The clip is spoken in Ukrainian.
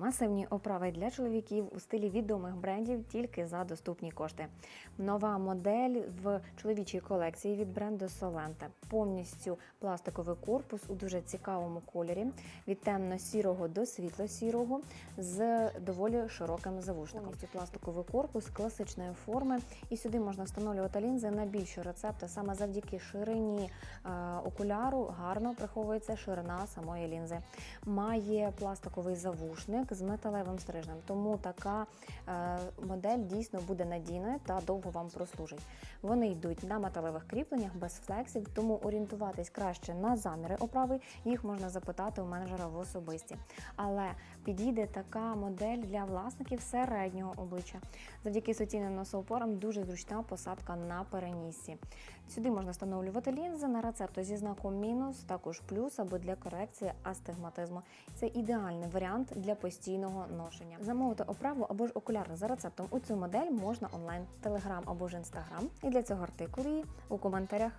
Масивні оправи для чоловіків у стилі відомих брендів тільки за доступні кошти. Нова модель в чоловічій колекції від бренду Solente. Повністю пластиковий корпус у дуже цікавому кольорі від темно-сірого до світло-сірого з доволі широким завушником. Повністю пластиковий корпус класичної форми, і сюди можна встановлювати лінзи на більші рецепти. Саме завдяки ширині е, окуляру гарно приховується ширина самої лінзи. Має пластиковий завушник з металевим стрижнем, тому така е, модель дійсно буде надійною та довго вам прослужить. Вони йдуть на металевих кріпленнях без флексів, тому орієнтуватись краще на заміри оправи. Їх можна запитати у менеджера в особисті. Але підійде така модель для власників середнього обличчя. Завдяки суцільним носоупорам дуже зручна посадка на переніссі. Сюди можна встановлювати лінзи на рецепту зі знаком мінус, також плюс або для корекції астигматизму. Це ідеальний варіант для постійного ношення. Замовити оправу або ж окуляри за рецептом у цю модель можна онлайн, телеграм або ж інстаграм. І для цього артикулі у коментарях